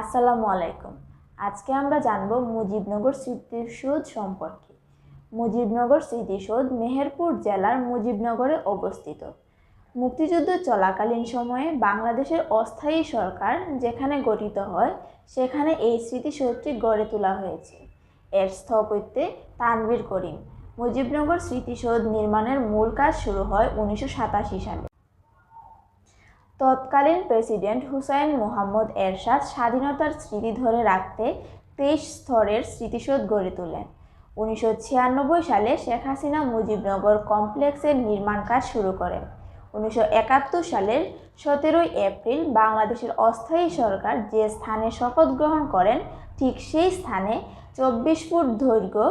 আসসালামু আলাইকুম। আজকে আমরা জানব মুজিবনগর স্মৃতিসৌধ সম্পর্কে। মুজিবনগর স্মৃতিসৌধ মেহেরপুর জেলার মুজিবনগরে অবস্থিত। মুক্তিযুদ্ধ চলাকালীন সময়ে বাংলাদেশের অস্থায়ী সরকার যেখানে গঠিত হয়, সেখানে এই স্মৃতিসৌধটি গড়ে তোলা হয়েছে। এর স্থপত্যে তানভীর করিম। মুজিবনগর স্মৃতিসৌধ নির্মাণের মূল কাজ শুরু হয় উনিশশো সাতাশি সালে। তৎকালীন প্রেসিডেন্ট হুসাইন মোহাম্মদ এরশাদ স্বাধীনতার স্মৃতি ধরে রাখতে তেইশ স্তরের স্মৃতিসৌধ গড়ে তোলেন। উনিশশো ছিয়ানব্বই সালে শেখ হাসিনা মুজিবনগর কমপ্লেক্সের নির্মাণ কাজ শুরু করেন। উনিশশো একাত্তর সালের সতেরোই এপ্রিল বাংলাদেশের অস্থায়ী সরকার যে স্থানে শপথ গ্রহণ করেন, ঠিক সেই স্থানে চব্বিশ ফুট দৈর্ঘ্য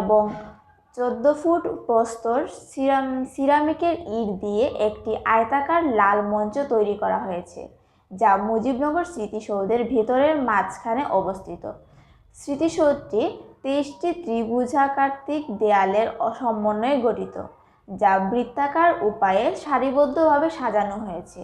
এবং চোদ্দ ফুট প্রস্তর সিরাম, সিরামিকের ইট দিয়ে একটি আয়তাকার লাল মঞ্চ তৈরি করা হয়েছে, যা মুজিবনগর স্মৃতিসৌধের ভেতরের মাঝখানে অবস্থিত। স্মৃতিসৌধটি তেইশটি ত্রিভুজাকার্তিক দেয়ালের সমন্বয়ে গঠিত, যা বৃত্তাকার উপায়ে সারিবদ্ধভাবে সাজানো হয়েছে।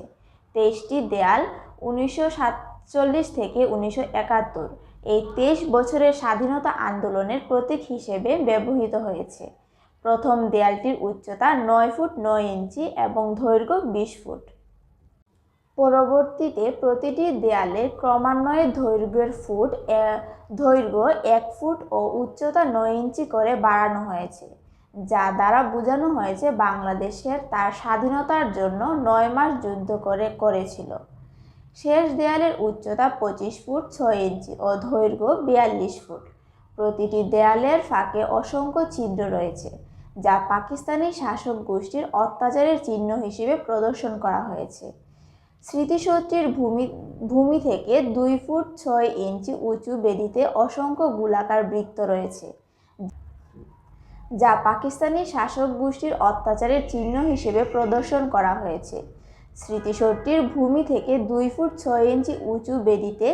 তেইশটি দেয়াল উনিশশো সাতচল্লিশ থেকে উনিশশো একাত্তর এই তেইশ বছরের স্বাধীনতা আন্দোলনের প্রতীক হিসেবে ব্যবহৃত হয়েছে। প্রথম দেয়ালটির উচ্চতা নয় ফুট নয় ইঞ্চি এবং দৈর্ঘ্য বিশ ফুট। পরবর্তীতে প্রতিটি দেয়ালে ক্রমান্বয়ে দৈর্ঘ্যের ফুট দৈর্ঘ্য এক ফুট ও উচ্চতা নয় ইঞ্চি করে বাড়ানো হয়েছে, যা দ্বারা বোঝানো হয়েছে বাংলাদেশের তার স্বাধীনতার জন্য নয় মাস যুদ্ধ করে, করেছিল। শেষ দেয়ালের উচ্চতা পঁচিশ ফুট ছয় ইঞ্চি ও দৈর্ঘ্য বিয়াল্লিশ ফুট। প্রতিটি দেয়ালের ফাঁকে অসংখ্য ছিদ্র রয়েছে, যা পাকিস্তানি শাসক গোষ্ঠীর অত্যাচারের চিহ্ন হিসেবে প্রদর্শন করা হয়েছে। স্মৃতিসৌধটির ভূমি ভূমি থেকে দুই ফুট ছয় ইঞ্চি উঁচু বেদিতে অসংখ্য গোলাকার বৃত্ত রয়েছে, যা পাকিস্তানি শাসক গোষ্ঠীর অত্যাচারের চিহ্ন হিসেবে প্রদর্শন করা হয়েছে। স্মৃতিসৌধটির ভূমি থেকে দুই ফুট ছয় ইঞ্চি উঁচু বেদিতে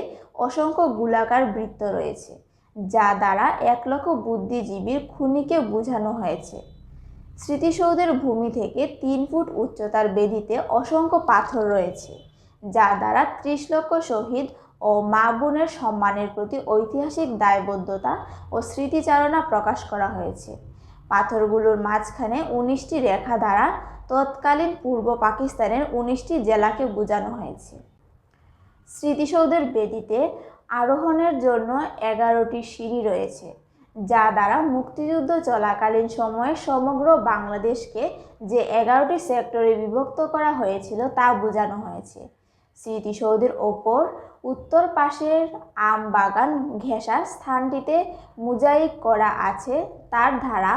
অসংখ্য গোলাকার বৃত্ত রয়েছে, যা দ্বারা এক লক্ষ বুদ্ধিজীবীর খুনিকে বোঝানো হয়েছে। স্মৃতিসৌধের ভূমি থেকে তিন ফুট উচ্চতার বেদিতে অসংখ্য পাথর রয়েছে, যা দ্বারা ত্রিশ লক্ষ শহীদ ও মা বোনের সম্মানের প্রতি ঐতিহাসিক দায়বদ্ধতা ও স্মৃতিচারণা প্রকাশ করা হয়েছে। পাথরগুলোর মাঝখানে উনিশটি রেখা দ্বারা তৎকালীন পূর্ব পাকিস্তানের উনিশটি জেলাকে বোঝানো হয়েছে। স্মৃতিসৌধের বেদিতে আরোহণের জন্য এগারোটি সিঁড়ি রয়েছে, যা দ্বারা মুক্তিযুদ্ধ চলাকালীন সময়ে সমগ্র বাংলাদেশকে যে এগারোটি সেক্টরে বিভক্ত করা হয়েছিল তা বোঝানো হয়েছে। স্মৃতিসৌধের ওপর উত্তর পাশের আম বাগান ঘেঁষা স্থানটিতে মোজাইক করা আছে, তার ধারা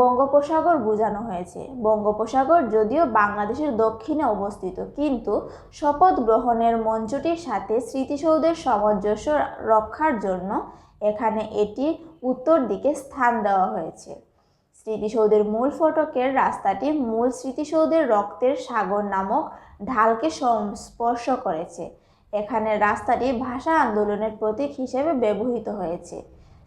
বঙ্গোপসাগর বোঝানো হয়েছে। বঙ্গোপসাগর যদিও বাংলাদেশের দক্ষিণে অবস্থিত, কিন্তু শপথ গ্রহণের মঞ্চটির সাথে স্মৃতিসৌধের সামঞ্জস্য রক্ষার জন্য এখানে এটি উত্তর দিকে স্থান দেওয়া হয়েছে। স্মৃতিসৌধের মূল ফটকের রাস্তাটি মূল স্মৃতিসৌধের রক্তের সাগর নামক ঢালকে স্পর্শ করেছে। এখানে রাস্তাটি ভাষা আন্দোলনের প্রতীক হিসেবে ব্যবহৃত হয়েছে।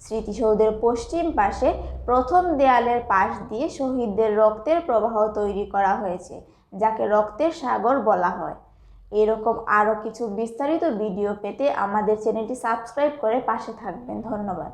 স্মৃতিসৌধের পশ্চিম পাশে প্রথম দেয়ালের পাশ দিয়ে শহীদদের রক্তের প্রবাহ তৈরি করা হয়েছে, যাকে রক্তের সাগর বলা হয়। এরকম আরও কিছু বিস্তারিত ভিডিও পেতে আমাদের চ্যানেলটি সাবস্ক্রাইব করে পাশে থাকবেন। ধন্যবাদ।